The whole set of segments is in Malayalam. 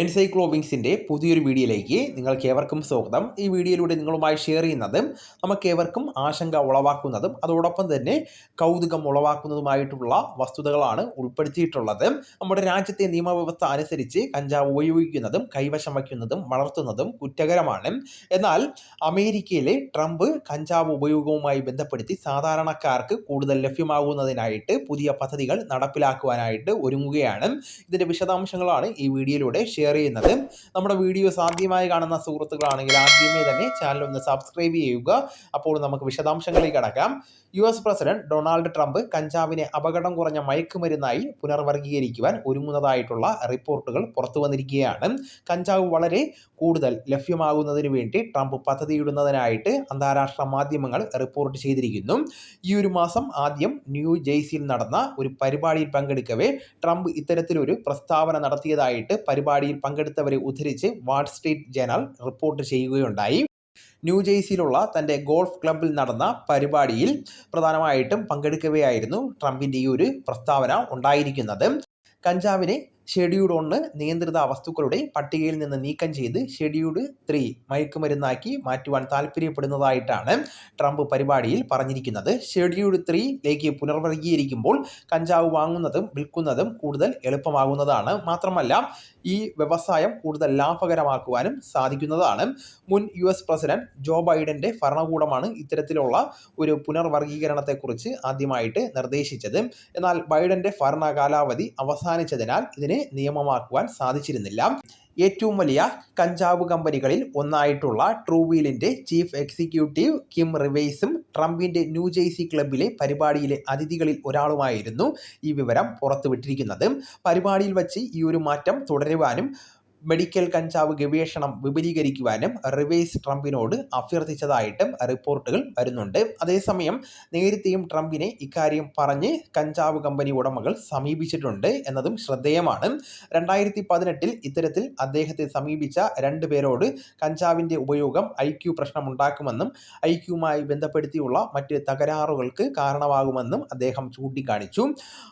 എൻസൈക്ലോവിങ്സിന്റെ പുതിയൊരു വീഡിയോയിലേക്ക് നിങ്ങൾക്ക് ഏവർക്കും സ്വാഗതം. ഈ വീഡിയോയിലൂടെ നിങ്ങളുമായി ഷെയർ ചെയ്യുന്നതും നമുക്ക് ഏവർക്കും ആശങ്ക ഉളവാക്കുന്നതും അതോടൊപ്പം തന്നെ കൗതുകം ഉളവാക്കുന്നതുമായിട്ടുള്ള വസ്തുതകളാണ് ഉൾപ്പെടുത്തിയിട്ടുള്ളത്. നമ്മുടെ രാജ്യത്തെ നിയമവ്യവസ്ഥ അനുസരിച്ച് കഞ്ചാവ് ഉപയോഗിക്കുന്നതും കൈവശം വയ്ക്കുന്നതും വളർത്തുന്നതും കുറ്റകരമാണ്. എന്നാൽ അമേരിക്കയിലെ ട്രംപ് കഞ്ചാവ് ഉപയോഗവുമായി ബന്ധപ്പെടുത്തി സാധാരണക്കാർക്ക് കൂടുതൽ ലഭ്യമാകുന്നതിനായിട്ട് പുതിയ പദ്ധതികൾ നടപ്പിലാക്കുവാനായിട്ട് ഒരുങ്ങുകയാണ്. ഇതിന്റെ വിശദാംശങ്ങളാണ് ഈ വീഡിയോയിലൂടെ ഷെയർ ചെയ്യുന്നത്. നമ്മുടെ വീഡിയോസ് ആദ്യമായി കാണുന്ന സുഹൃത്തുക്കളാണെങ്കിൽ ആദ്യമേ തന്നെ ചാനൽ ഒന്ന് സബ്സ്ക്രൈബ് ചെയ്യുക. അപ്പോൾ നമുക്ക് വിശദാംശങ്ങളിലേക്ക് കടക്കാം. U S president Donald Trump കഞ്ചാവിനെ അപകടം കുറഞ്ഞ മയക്കുമരുന്നായി പുനർവർഗീകരിക്കുവാൻ ഒരുങ്ങുന്നതായിട്ടുള്ള റിപ്പോർട്ടുകൾ പുറത്തു വന്നിരിക്കുകയാണ്. കഞ്ചാവ് വളരെ കൂടുതൽ ലഭ്യമാകുന്നതിന് വേണ്ടി ട്രംപ് പദ്ധതിയിടുന്നതിനായിട്ട് അന്താരാഷ്ട്ര മാധ്യമങ്ങൾ റിപ്പോർട്ട് ചെയ്തിരിക്കുന്നു. ഈ ഒരു മാസം ആദ്യം ന്യൂ ജെയ്സിയിൽ നടന്ന ഒരു പരിപാടിയിൽ പങ്കെടുക്കവേ ട്രംപ് ഇത്തരത്തിലൊരു പ്രസ്താവന നടത്തിയതായിട്ട് പരിപാടിയിൽ പങ്കെടുത്തവരെ ഉദ്ധരിച്ച് വാൾ സ്ട്രീറ്റ് ജേണൽ റിപ്പോർട്ട് ചെയ്യുകയുണ്ടായി. ന്യൂജേഴ്സിയിലുള്ള തന്റെ ഗോൾഫ് ക്ലബിൽ നടന്ന പരിപാടിയിൽ പ്രധാനമായിട്ടും പങ്കെടുക്കവെയായിരുന്നു ട്രംപിന്റെ ഈ ഒരു പ്രസ്താവന ഉണ്ടായിരിക്കുന്നത്. കഞ്ചാവിനെ ഷെഡ്യൂൾഡ് ഒന്ന് നിയന്ത്രിത വസ്തുക്കളുടെ പട്ടികയിൽ നിന്ന് നീക്കം ചെയ്ത് ഷെഡ്യൂൾഡ് ത്രീ മയക്കുമരുന്നാക്കി മാറ്റുവാൻ താല്പര്യപ്പെടുന്നതായിട്ടാണ് ട്രംപ് പരിപാടിയിൽ പറഞ്ഞിരിക്കുന്നത്. ഷെഡ്യൂൾഡ് ത്രീയിലേക്ക് പുനർവർഗീകരിക്കുമ്പോൾ കഞ്ചാവ് വാങ്ങുന്നതും വിൽക്കുന്നതും കൂടുതൽ എളുപ്പമാകുന്നതാണ്. മാത്രമല്ല ഈ വ്യവസായം കൂടുതൽ ലാഭകരമാക്കുവാനും സാധിക്കുന്നതാണ്. മുൻ യു എസ് പ്രസിഡന്റ് ജോ ബൈഡന്റെ ഭരണകൂടമാണ് ഇത്തരത്തിലുള്ള ഒരു പുനർവർഗീകരണത്തെക്കുറിച്ച് ആദ്യമായിട്ട് നിർദ്ദേശിച്ചത്. എന്നാൽ ബൈഡന്റെ ഭരണ കാലാവധി അവസാനിച്ചതിനാൽ ഇതിനെ നിയമമാക്കുവാൻ സാധിച്ചിരുന്നില്ല. ഏറ്റവും വലിയ കഞ്ചാവ് കമ്പനികളിൽ ഒന്നായിട്ടുള്ള ട്രൂവീലിന്റെ ചീഫ് എക്സിക്യൂട്ടീവ് കിം റിവേസും ട്രംപിന്റെ ന്യൂജേഴ്സി ക്ലബിലെ പരിപാടിയിലെ അതിഥികളിൽ ഒരാളുമായിരുന്നു ഈ വിവരം പുറത്തുവിട്ടിരിക്കുന്നത്. പരിപാടിയിൽ വച്ച് ഈ ഒരു മാറ്റം തുടരുവാനും മെഡിക്കൽ കഞ്ചാവ് ഗവേഷണം വിപുലീകരിക്കുവാനും റിവേഴ്സ് ട്രംപിനോട് അഭ്യർത്ഥിച്ചതായിട്ടും റിപ്പോർട്ടുകൾ വരുന്നുണ്ട്. അതേസമയം നേരത്തെയും ട്രംപിനെ ഇക്കാര്യം പറഞ്ഞ് കഞ്ചാവ് കമ്പനി ഉടമകൾ സമീപിച്ചിട്ടുണ്ട് എന്നതും ശ്രദ്ധേയമാണ്. രണ്ടായിരത്തി പതിനെട്ടിൽ ഇത്തരത്തിൽ അദ്ദേഹത്തെ സമീപിച്ച രണ്ടു പേരോട് കഞ്ചാവിന്റെ ഉപയോഗം ഐ ഐക്യു പ്രശ്നമുണ്ടാക്കുമെന്നും ക്യുമായി ബന്ധപ്പെടുത്തിയുള്ള മറ്റ് തകരാറുകൾക്ക് കാരണമാകുമെന്നും അദ്ദേഹം ചൂണ്ടിക്കാണിച്ചു.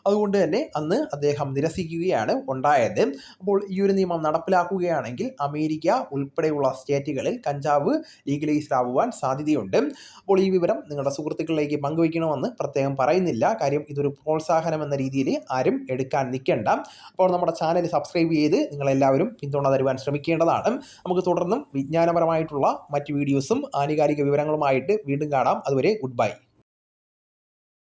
അതുകൊണ്ട് തന്നെ അന്ന് അദ്ദേഹം നിരസിക്കുകയാണ് ഉണ്ടായത്. അപ്പോൾ ഈ ഒരു നിയമം നടപ്പിലാക്കുക നടപ്പിലാക്കുകയാണെങ്കിൽ അമേരിക്ക ഉൾപ്പെടെയുള്ള സ്റ്റേറ്റുകളിൽ കഞ്ചാവ് ലീഗലൈസ്ഡ് ആവുവാൻ സാധ്യതയുണ്ട്. അപ്പോൾ ഈ വിവരം നിങ്ങളുടെ സുഹൃത്തുക്കളിലേക്ക് പങ്കുവയ്ക്കണമെന്ന് പ്രത്യേകം പറയുന്നില്ല. കാര്യം ഇതൊരു പ്രോത്സാഹനം എന്ന രീതിയിൽ ആരും എടുക്കാൻ നിൽക്കേണ്ട. അപ്പോൾ നമ്മുടെ ചാനൽ സബ്സ്ക്രൈബ് ചെയ്ത് നിങ്ങളെല്ലാവരും പിന്തുണ തരുവാൻ ശ്രമിക്കേണ്ടതാണ്. നമുക്ക് തുടർന്നും വിജ്ഞാനപരമായിട്ടുള്ള മറ്റ് വീഡിയോസും ആനുകാലിക വിവരങ്ങളുമായിട്ട് വീണ്ടും കാണാം. അതുവരെ ഗുഡ് ബൈ.